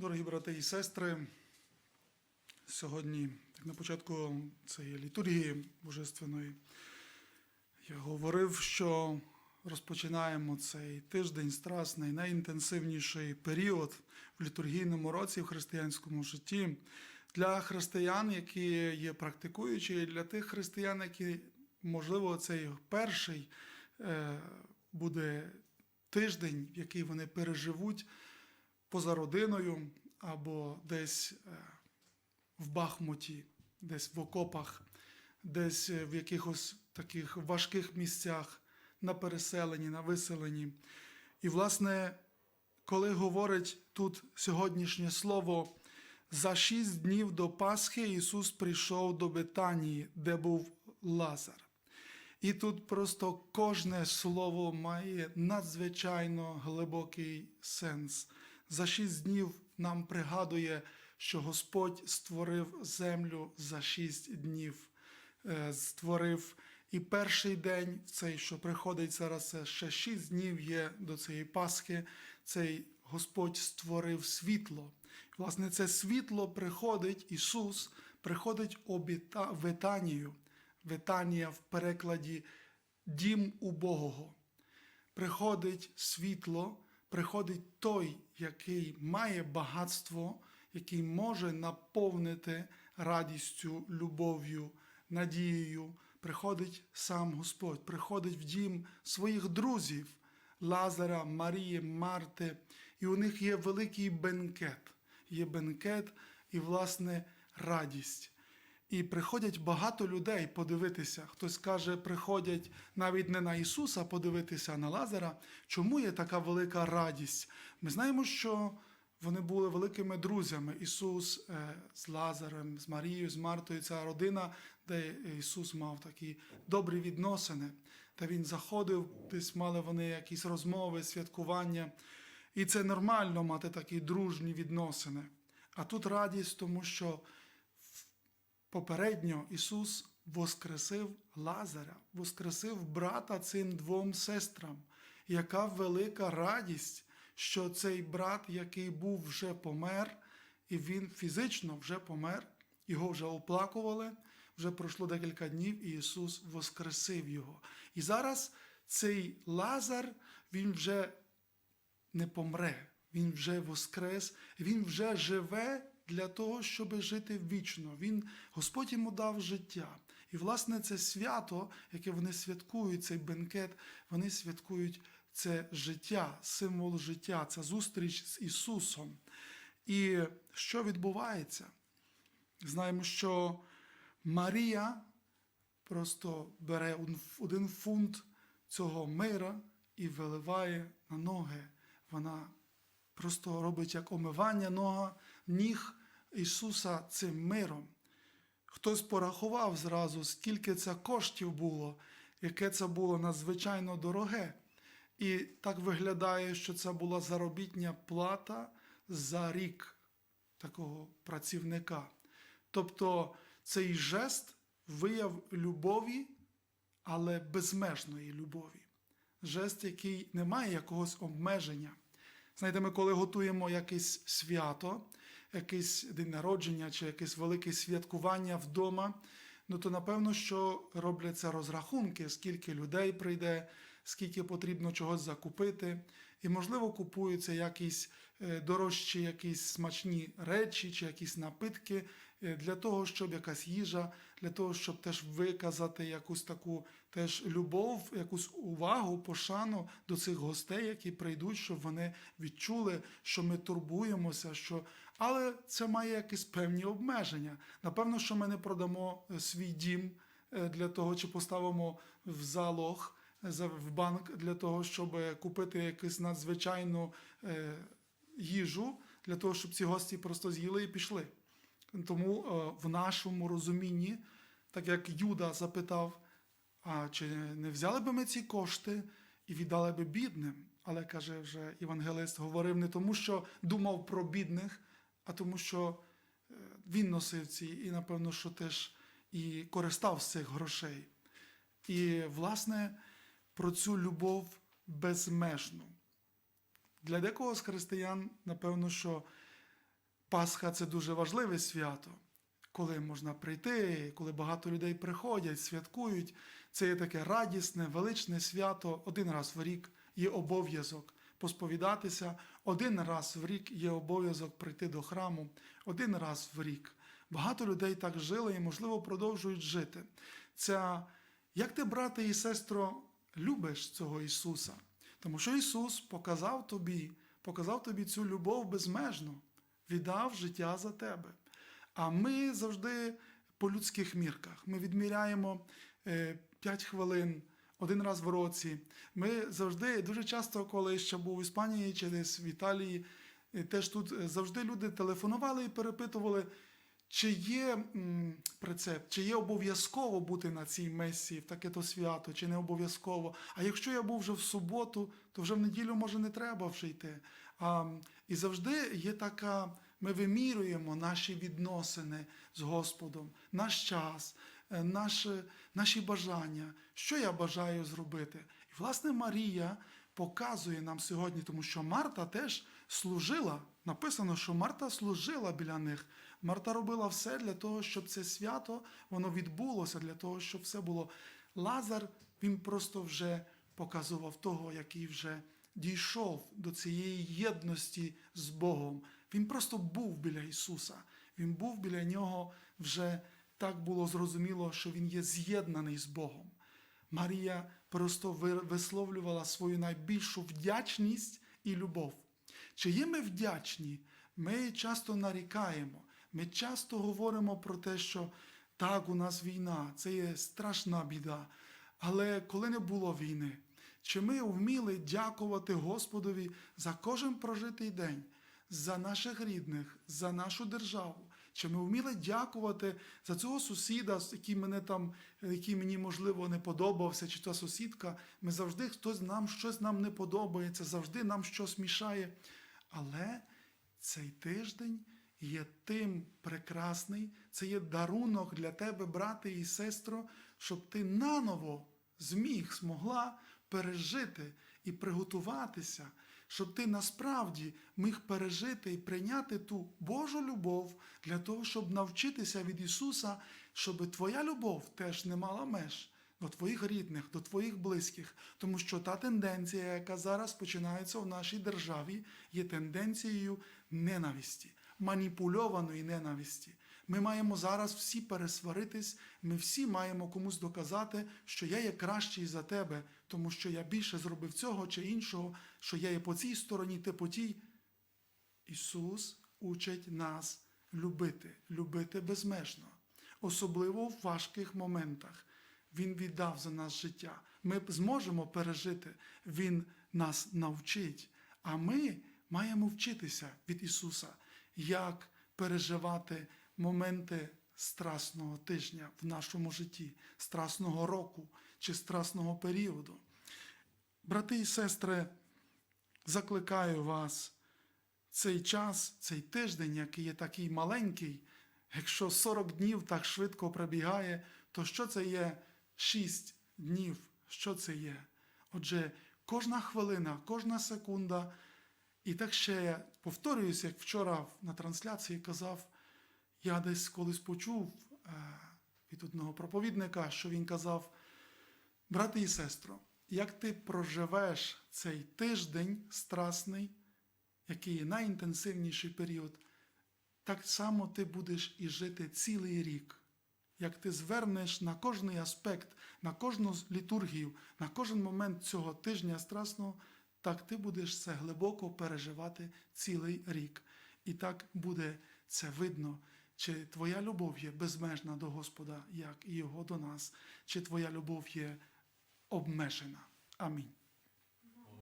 Дорогі брати і сестри, сьогодні, так на початку цієї літургії божественної, я говорив, що розпочинаємо цей тиждень страсний, найінтенсивніший період в літургійному році в християнському житті. Для християн, які є практикуючі, і для тих християн, які, можливо, цей перший е, буде тиждень, в який вони переживуть поза родиною або десь е, в Бахмуті, десь в окопах, десь в якихось таких важких місцях на переселенні, на виселенні. І, власне, коли говорить тут сьогоднішнє слово, за шість днів до Пасхи Ісус прийшов до Бетанії, де був Лазар. І тут просто кожне слово має надзвичайно глибокий сенс. За шість днів нам пригадує, що Господь створив землю за шість днів, Е, створив і перший день, цей, що приходить зараз, це ще шість днів є до цієї Пасхи, цей Господь створив світло. Власне, це світло приходить, Ісус приходить в Витанію. Витанія в перекладі дім убогого. Приходить світло, приходить той, який має багатство, який може наповнити радістю, любов'ю, надією. Приходить сам Господь, приходить в дім своїх друзів Лазара, Марії, Марти, і у них є великий бенкет. Є бенкет і, власне, радість. І приходять багато людей подивитися. Хтось каже, приходять навіть не на Ісуса подивитися, а на Лазара. Чому є така велика радість? Ми знаємо, що вони були великими друзями. Ісус е, з Лазарем, з Марією, з Мартою, ця родина, де Ісус мав такі добрі відносини, де Він заходив, десь мали вони якісь розмови, святкування. І це нормально мати такі дружні відносини. А тут радість, тому що Попередньо Ісус воскресив Лазаря, воскресив брата цим двом сестрам. Яка велика радість, що цей брат, який був вже помер, і він фізично вже помер, його вже оплакували, вже пройшло декілька днів, і Ісус воскресив його. І зараз цей Лазар, він вже не помре, він вже воскрес, він вже живе для того, щоб жити вічно. Він, Господь йому дав життя. І, власне, це свято, яке вони святкують, цей бенкет, вони святкують це життя, символ життя, це зустріч з Ісусом. І що відбувається? Знаємо, що Марія просто бере один фунт цього мира і виливає на ноги. Вона просто робить як омивання нога, ніг Ісуса цим миром. Хтось порахував зразу, скільки це коштів було, яке це було надзвичайно дороге. І так виглядає, що це була заробітня плата за рік такого працівника. Тобто цей жест вияв любові, але безмежної любові. Жест, який не має якогось обмеження. Знаєте, ми коли готуємо якесь свято, якийсь день народження чи якесь велике святкування вдома, ну то напевно, що робляться розрахунки, скільки людей прийде, скільки потрібно чогось закупити. І, можливо, купуються якісь е, дорожчі, якісь смачні речі чи якісь напитки е, для того, щоб якась їжа, для того, щоб теж виказати якусь таку теж любов, якусь увагу, пошану до цих гостей, які прийдуть, щоб вони відчули, що ми турбуємося. що... Але це має якісь певні обмеження. Напевно, що ми не продамо е, свій дім для того, чи поставимо в залог в банк для того, щоб купити якусь надзвичайну е, їжу, для того, щоб ці гості просто з'їли і пішли. Тому е, в нашому розумінні, так як Юда запитав, а чи не взяли би ми ці кошти і віддали би бідним? Але каже вже Євангелист, говорив не тому, що думав про бідних, а тому, що е, він носив ці, і, напевно, що теж і користав з цих грошей. І, власне, про цю любов безмежну. Для декого з християн, напевно, що Пасха це дуже важливе свято, коли можна прийти, коли багато людей приходять, святкують. Це є таке радісне, величне свято. Один раз в рік є обов'язок посповідатися, один раз в рік є обов'язок прийти до храму, один раз в рік. Багато людей так жили і, можливо, продовжують жити. Ця, як ти, брате і сестро, любиш цього Ісуса? Тому що Ісус показав тобі, показав тобі цю любов безмежну, віддав життя за тебе. А ми завжди по людських мірках. Ми відміряємо 5 хвилин один раз в році. Ми завжди, дуже часто, коли ще був в Іспанії чи десь в Італії, е, теж тут е, завжди люди телефонували і перепитували, чи є м, прецепт, чи є обов'язково бути на цій месії в таке то свято, чи не обов'язково. А якщо я був вже в суботу, то вже в неділю може не треба вже йти. А, і завжди є така, ми вимірюємо наші відносини з Господом, наш час, е, наше, наші бажання, що я бажаю зробити. І власне Марія показує нам сьогодні, тому що Марта теж служила. Написано, що Марта служила біля них. Марта робила все для того, щоб це свято воно відбулося, для того, щоб все було. Лазар він просто вже показував того, який вже дійшов до цієї єдності з Богом. Він просто був біля Ісуса. Він був біля нього вже так було зрозуміло, що він є з'єднаний з Богом. Марія просто висловлювала свою найбільшу вдячність і любов. Чи є ми вдячні? Ми часто нарікаємо, ми часто говоримо про те, що так, у нас війна, це є страшна біда. Але коли не було війни, чи ми вміли дякувати Господові за кожен прожитий день, за наших рідних, за нашу державу? Чи ми вміли дякувати за цього сусіда, який мене там, який мені можливо не подобався, чи та сусідка? Ми завжди хтось нам щось нам не подобається, завжди нам щось мішає. Але цей тиждень є тим прекрасний, це є дарунок для тебе, брате і сестро, щоб ти наново зміг, змогла пережити і приготуватися, щоб ти насправді міг пережити і прийняти ту Божу любов для того, щоб навчитися від Ісуса, щоб твоя любов теж не мала меж до твоїх рідних, до твоїх близьких, тому що та тенденція, яка зараз починається в нашій державі, є тенденцією ненависті, маніпульованої ненависті. Ми маємо зараз всі пересваритись, ми всі маємо комусь доказати, що я є кращий за тебе, тому що я більше зробив цього чи іншого, що я є по цій стороні, ти по тій. Ісус учить нас любити, любити безмежно, особливо в важких моментах. Він віддав за нас життя. Ми зможемо пережити, Він нас навчить. А ми маємо вчитися від Ісуса, як переживати моменти страсного тижня в нашому житті, страсного року чи страсного періоду. Брати і сестри, закликаю вас цей час, цей тиждень, який є такий маленький, якщо 40 днів так швидко пробігає, то що це є 6 днів? Що це є? Отже, кожна хвилина, кожна секунда. І так ще я повторююсь, як вчора на трансляції казав, я десь колись почув е, від одного проповідника, що він казав: брате і сестро, як ти проживеш цей тиждень страсний, який найінтенсивніший період, так само ти будеш і жити цілий рік. Як ти звернеш на кожний аспект, на кожну з літургію, на кожен момент цього тижня страсного, так ти будеш це глибоко переживати цілий рік. І так буде це видно, чи твоя любов є безмежна до Господа, як і Його до нас, чи твоя любов є обмежена. Амінь.